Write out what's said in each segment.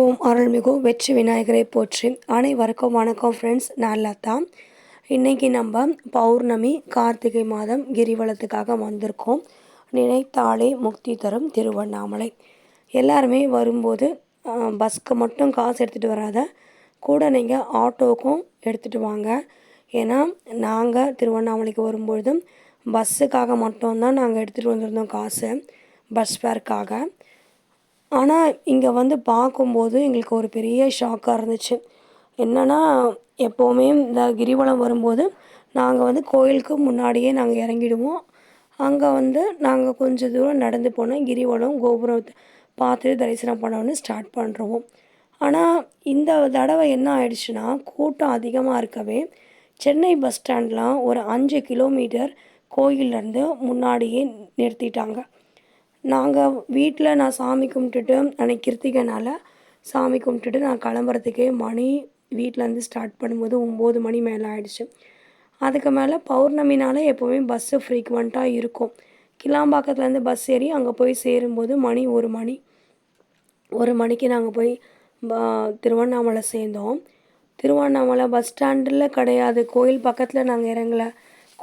ஓம் அருள்மிகு வெற்றி விநாயகரை போற்றி. அனைவருக்கும் வணக்கம் ஃப்ரெண்ட்ஸ் நல்லா தான் இன்றைக்கி நம்ம பௌர்ணமி கார்த்திகை மாதம் கிரிவலத்துக்காக வந்திருக்கோம். நினைத்தாலே முக்தி தரும் திருவண்ணாமலை. எல்லாருமே வரும்போது பஸ்க்கு மட்டும் காசு எடுத்துகிட்டு வராத கூட நீங்கள் ஆட்டோவுக்கும் எடுத்துகிட்டு வாங்க. ஏன்னா நாங்கள் திருவண்ணாமலைக்கு வரும்பொழுதும் பஸ்ஸுக்காக மட்டும்தான் நாங்கள் எடுத்துகிட்டு வந்திருந்தோம் காசு பஸ் ஃபேருக்காக ஆனால் இங்கே வந்து பார்க்கும்போது எங்களுக்கு ஒரு பெரிய ஷாக்காக இருந்துச்சு. என்னென்னா எப்போவுமே இந்த கிரிவலம் வரும்போது நாங்கள் வந்து கோயிலுக்கு முன்னாடியே நாங்கள் இறங்கிடுவோம். அங்கே வந்து நாங்கள் கொஞ்சம் தூரம் நடந்து போனால் கிரிவலம் கோபுரத்தை பார்த்துட்டு தரிசனம் பண்ணோன்னு ஸ்டார்ட் பண்ணுறோம் ஆனால் இந்த தடவை என்ன ஆயிடுச்சுன்னா கூட்டம் அதிகமாக இருக்கவே சென்னை பஸ் ஸ்டாண்ட்லாம் ஒரு அஞ்சு கிலோமீட்டர் கோயிலேருந்து முன்னாடியே நிறுத்திட்டாங்க. நாங்கள் வீட்டில் நான் சாமி கும்பிட்டுட்டு அன்னைக்கு கிருத்திகைனால சாமி கும்பிட்டுட்டு நான் கிளம்புறதுக்கே மணி வீட்டிலேருந்து ஸ்டார்ட் பண்ணும்போது ஒம்பது மணி மேலே ஆயிடுச்சு. அதுக்கு மேலே பௌர்ணமினால எப்போவுமே பஸ்ஸு ஃப்ரீக்வெண்ட்டாக இருக்கும். கிளாம்பாக்கத்துலேருந்து பஸ் ஏறி அங்கே போய் சேரும்போது மணி ஒரு மணி. ஒரு மணிக்கு நாங்கள் போய் ப- திருவண்ணாமலை சேர்ந்தோம். திருவண்ணாமலை பஸ் ஸ்டாண்டில் கிடையாது. கோயில் பக்கத்தில் நாங்கள் இறங்கலை.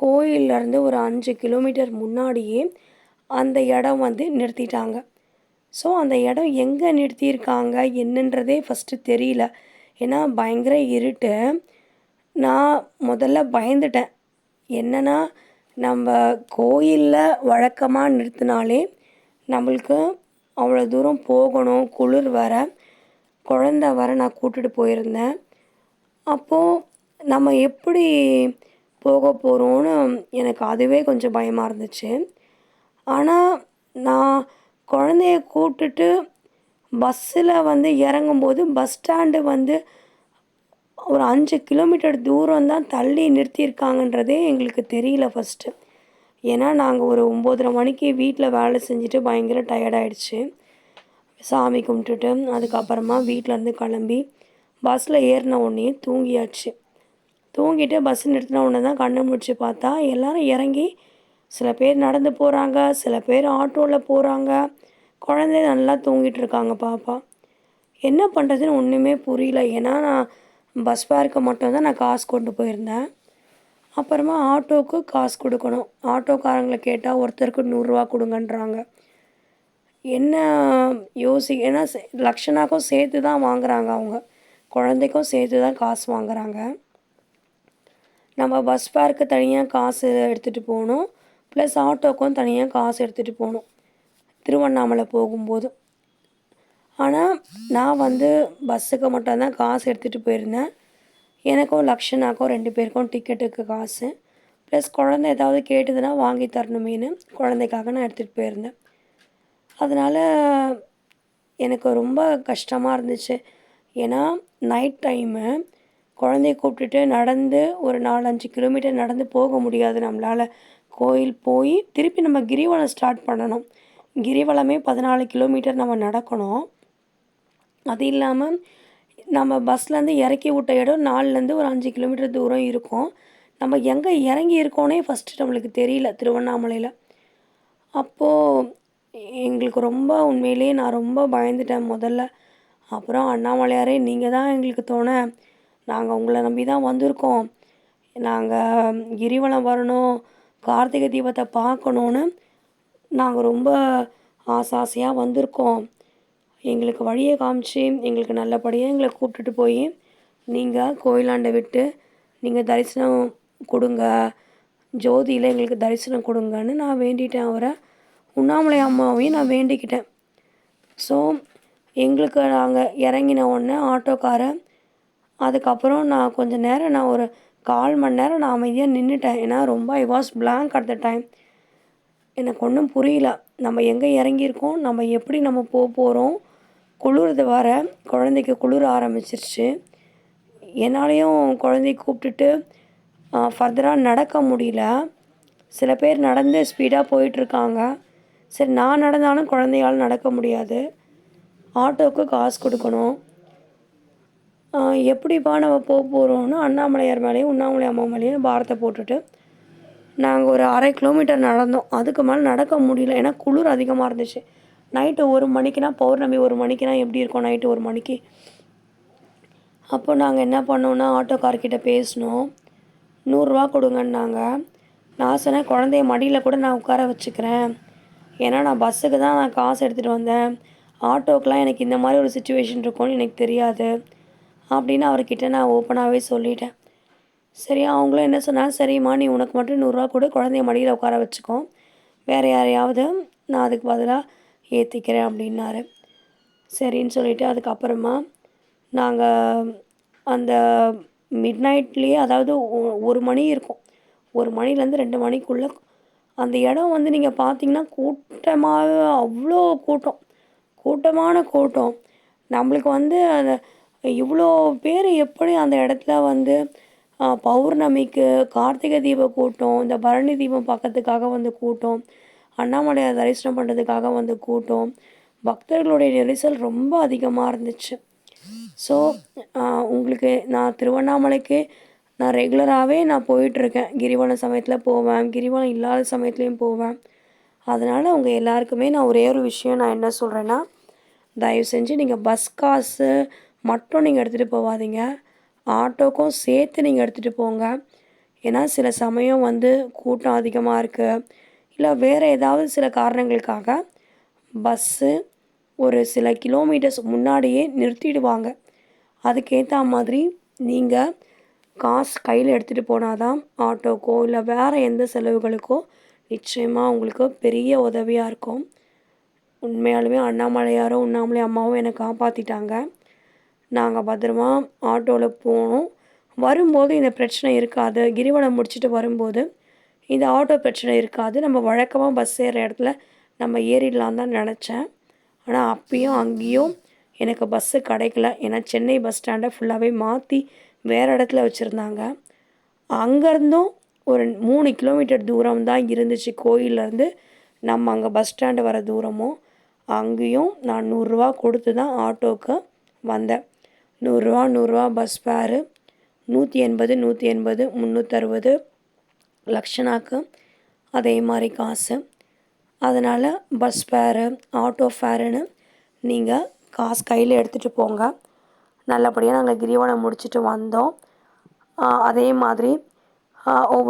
கோயிலேருந்து ஒரு அஞ்சு கிலோமீட்டர் முன்னாடியே அந்த இடம் வந்து நிறுத்திட்டாங்க. ஸோ அந்த இடம் எங்கே நிறுத்தியிருக்காங்க? என்னன்றதே ஃபஸ்ட்டு தெரியல. ஏன்னா பயங்கர இருட்டு. நான் முதல்ல பயந்துட்டேன். என்னென்னா நம்ம கோயிலில் வழக்கமாக நிறுத்தினாலே நம்மளுக்கு அவ்வளோ தூரம் போகணும். குளிர் வர. குழந்த வர நான் கூட்டிட்டு போயிருந்தேன். அப்போது நம்ம எப்படி போக போகிறோன்னு எனக்கு அதுவே கொஞ்சம் பயமாக இருந்துச்சு. ஆனால் நான் குழந்தைய கூப்பிட்டுட்டு பஸ்ஸில் வந்து இறங்கும்போது பஸ் ஸ்டாண்டு வந்து ஒரு அஞ்சு கிலோமீட்டர் தூரம் தான் தள்ளி நிறுத்தியிருக்காங்கன்றதே எங்களுக்கு தெரியல ஃபஸ்ட்டு ஏன்னா நாங்கள் ஒரு ஒம்போதரை மணிக்கு வீட்டில் வேலை செஞ்சுட்டு பயங்கர டயர்டாயிடுச்சு சாமி கும்பிட்டுட்டு அதுக்கப்புறமா வீட்டிலேருந்து கிளம்பி பஸ்ஸில் ஏறின உடனே தூங்கியாச்சு. தூங்கிட்டு பஸ் நிறுத்தின உடனே தான் கண்ணை முடிச்சு பார்த்தா எல்லோரும் இறங்கி சில பேர் நடந்து போகிறாங்க சில பேர் ஆட்டோவில் போகிறாங்க குழந்தை நல்லா தூங்கிட்டு இருக்காங்க பாப்பா. என்ன பண்ணுறதுன்னு ஒன்றுமே புரியல. ஏன்னா நான் பஸ் ஃபேருக்கு மட்டும்தான் நான் காசு கொண்டு போயிருந்தேன். அப்புறமா ஆட்டோவுக்கு காசு கொடுக்கணும். ஆட்டோக்காரங்களை கேட்டால் ஒருத்தருக்கு நூறுரூவா கொடுங்கன்றாங்க. என்ன யோசி ஏன்னா லக்ஷனாக்கும் சேர்த்து தான் வாங்குறாங்க அவங்க. குழந்தைக்கும் சேர்த்து தான் காசு வாங்குறாங்க. நம்ம பஸ் ஃபேருக்கு தனியாக காசு எடுத்துகிட்டு போகணும். ப்ளஸ் ஆட்டோக்கும் தனியாக காசு எடுத்துகிட்டு போகணும். திருவண்ணாமலை போகும்போது. ஆனால் நான் வந்து பஸ்ஸுக்கு மட்டும்தான் காசு எடுத்துகிட்டு போயிருந்தேன். எனக்கும் லக்ஷனாக்கும் ரெண்டு பேருக்கும் டிக்கெட்டுக்கு காசு. ப்ளஸ் குழந்தை ஏதாவது கேட்டுதுன்னா வாங்கி தரணுமேனு குழந்தைக்காக நான் எடுத்துகிட்டு போயிருந்தேன். அதனால் எனக்கு ரொம்ப கஷ்டமாக இருந்துச்சு. ஏன்னா நைட் டைமு குழந்தைய கூப்பிட்டுட்டு நடந்து ஒரு நாலஞ்சு கிலோமீட்டர் நடந்து போக முடியாது நம்மளால். கோயில் போய் திருப்பி நம்ம கிரிவலம் ஸ்டார்ட் பண்ணணும். கிரிவலமே பதினாலு கிலோமீட்டர் நம்ம நடக்கணும். அது இல்லாமல் நம்ம பஸ்லேருந்து இறக்கி விட்ட இடம் நாலுலேருந்து ஒரு அஞ்சு கிலோமீட்டர் தூரம் இருக்கும். நம்ம எங்கே இறங்கி இருக்கோனே ஃபஸ்ட்டு நம்மளுக்கு தெரியல திருவண்ணாமலையில். அப்போது எங்களுக்கு ரொம்ப உண்மையிலேயே நான் ரொம்ப பயந்துட்டேன் முதல்ல. அப்புறம் அண்ணாமலையாரே நீங்கள் தான் எங்களுக்கு தோண. நாங்கள் உங்களை நம்பி தான் வந்திருக்கோம். நாங்கள் கிரிவலம் வரணும். கார்த்திகை தீபத்தை பார்க்கணுன்னு நாங்கள் ரொம்ப ஆசை ஆசையாக வந்திருக்கோம். எங்களுக்கு வழியை காமிச்சு எங்களுக்கு நல்லபடியாக எங்களை கூப்பிட்டுட்டு போய் நீங்கள் கோயிலாண்டை விட்டு நீங்கள் தரிசனம் கொடுங்க. ஜோதியில் எங்களுக்கு தரிசனம் கொடுங்கன்னு நான் வேண்டிட்டேன் அவரை. உண்ணாமலை அம்மாவையும் நான் வேண்டிக்கிட்டேன். ஸோ எங்களுக்கு நாங்கள் இறங்கின உடனே ஆட்டோக்காரன் அதுக்கப்புறம் நான் கொஞ்சம் நேரம் நான் ஒரு கால் மணி நேரம் நான் அமைதியாக நின்றுட்டேன் ஏன்னா ரொம்ப I was blank at the time எனக்கு ஒன்றும் புரியல. நம்ம எங்கே இறங்கியிருக்கோம்? நம்ம எப்படி நம்ம போக போகிறோம் குளிருது வர குழந்தைக்கு குளிர ஆரம்பிச்சிருச்சு. என்னாலேயும் குழந்தைய கூப்பிட்டுட்டு ஃபர்தராக நடக்க முடியல. சில பேர் நடந்து ஸ்பீடாக போயிட்டுருக்காங்க. சரி நான் நடந்தாலும் குழந்தையால் நடக்க முடியாது. ஆட்டோவுக்கு காசு கொடுக்கணும். எப்படிப்பா நம்ம போக போகிறோம்னு அண்ணாமலையார் மேலேயும் உண்ணாமலை அம்மா மேலேயும் பாரத்தை போட்டுட்டு நாங்கள் ஒரு அரை கிலோமீட்டர் நடந்தோம். அதுக்கு மேலே நடக்க முடியல. ஏன்னா குளிர் அதிகமாக இருந்துச்சு. நைட்டு ஒரு மணிக்குனா பௌர்ணமி ஒரு மணிக்குனா எப்படி இருக்கும் நைட்டு ஒரு மணிக்கு? அப்போ நாங்கள் என்ன பண்ணோன்னா ஆட்டோக்கார்கிட்ட பேசினோம். நூறுரூவா கொடுங்கன்னாங்க. நான் சொன்னேன் குழந்தைய மடியில் கூட நான் உட்கார வச்சுக்கிறேன். ஏன்னா நான் பஸ்ஸுக்கு தான் நான் காசு எடுத்துகிட்டு வந்தேன். ஆட்டோக்கெலாம் எனக்கு இந்த மாதிரி ஒரு சுச்சுவேஷன் இருக்கும்னு எனக்கு தெரியாது. அப்படின்னு அவர்கிட்ட நான் ஓப்பனாகவே சொல்லிட்டேன். சரி அவங்களும் என்ன சொன்னாங்க? சரிம்மா நீ உனக்கு மட்டும் நூறுரூவா கூட குழந்தைய மடியில் உட்கார வச்சுக்கோ. வேறு யாரையாவது நான் அதுக்கு பதிலாக ஏற்றிக்கிறேன் அப்படின்னாரு. சரின்னு சொல்லிவிட்டு அதுக்கப்புறமா நாங்கள் அந்த மிட் நைட்லேயே அதாவது ஒ- ஒரு மணி இருக்கும். ஒரு மணிலேருந்து ரெண்டு மணிக்குள்ளே அந்த இடம் வந்து நீங்கள் பார்த்தீங்கன்னா கூட்டமாக அவ்வளோ கூட்டம். கூட்டமான கூட்டம். நம்மளுக்கு வந்து அந்த இவ்வளோ பேர் எப்படி அந்த இடத்துல வந்து பௌர்ணமிக்கு கார்த்திகை தீப கூட்டம் இந்த பரணி தீபம் பார்க்கறதுக்காக வந்து கூட்டம் அண்ணாமலையை தரிசனம் பண்ணுறதுக்காக வந்து கூட்டம் பக்தர்களுடைய நெரிசல் ரொம்ப அதிகமாக இருந்துச்சு. ஸோ உங்களுக்கு நான் திருவண்ணாமலைக்கு நான் ரெகுலராகவே நான் போயிட்டுருக்கேன். கிரிவலம் சமயத்தில் போவேன். கிரிவலம் இல்லாத சமயத்துலேயும் போவேன். அதனால் உங்கள் எல்லாருக்குமே நான் ஒரே ஒரு விஷயம் நான் என்ன சொல்கிறேன்னா தயவு செஞ்சு நீங்கள் பஸ் காசு மட்டும் நீங்கள் எடுத்துகிட்டு போகாதீங்க ஆட்டோக்கும் சேர்த்து நீங்கள் எடுத்துகிட்டு போங்க. ஏன்னா சில சமயம் வந்து கூட்டம் அதிகமாக இருக்குது இல்லை வேறு ஏதாவது சில காரணங்களுக்காக பஸ்ஸு ஒரு சில கிலோமீட்டர்ஸ் முன்னாடியே நிறுத்திடுவாங்க. அதுக்கேற்ற மாதிரி நீங்கள் காசு கையில் எடுத்துகிட்டு போனால் தான் ஆட்டோக்கோ இல்லை வேறு எந்த செலவுகளுக்கோ நிச்சயமாக உங்களுக்கு பெரிய உதவியாக இருக்கும். உண்மையாலுமே அண்ணாமலையாரும் உண்ணாமலை அம்மாவும் என்னை காப்பாற்றிட்டாங்க நாங்கள் பத்திரமா ஆட்டோவில் போனோம். வரும்போது இந்த பிரச்சனை இருக்காது. கிரிவலம் முடிச்சுட்டு வரும்போது இந்த ஆட்டோ பிரச்சனை இருக்காது. நம்ம வழக்கமாக பஸ் ஏறுற இடத்துல நம்ம ஏறிடலாம் தான் நினச்சேன். ஆனால் அப்பயும் அங்கேயும் எனக்கு பஸ்ஸு கிடைக்கல. ஏன்னா சென்னை பஸ் ஸ்டாண்டை ஃபுல்லாகவே மாற்றி வேறு இடத்துல வச்சுருந்தாங்க. அங்கேருந்தும் ஒரு மூணு கிலோமீட்டர் தூரம் தான் இருந்துச்சு. கோயிலேருந்து நம்ம அங்கே பஸ் ஸ்டாண்டு வர தூரமும். அங்கேயும் நான் நூறுரூவா கொடுத்து தான் ஆட்டோவுக்கு வந்தேன். நூறுரூவா நூறுரூவா பஸ் ஃபேரு நூற்றி எண்பது நூற்றி எண்பது முந்நூற்றறுபது லக்ஷனாக்கு அதே மாதிரி காசு. அதனால் பஸ் ஃபேரு ஆட்டோ ஃபேருன்னு நீங்கள் காசு கையில் எடுத்துகிட்டு போங்க. நல்லபடியாக நாங்கள் கிரிவலம் முடிச்சுட்டு வந்தோம். அதே மாதிரி ஒவ்வொரு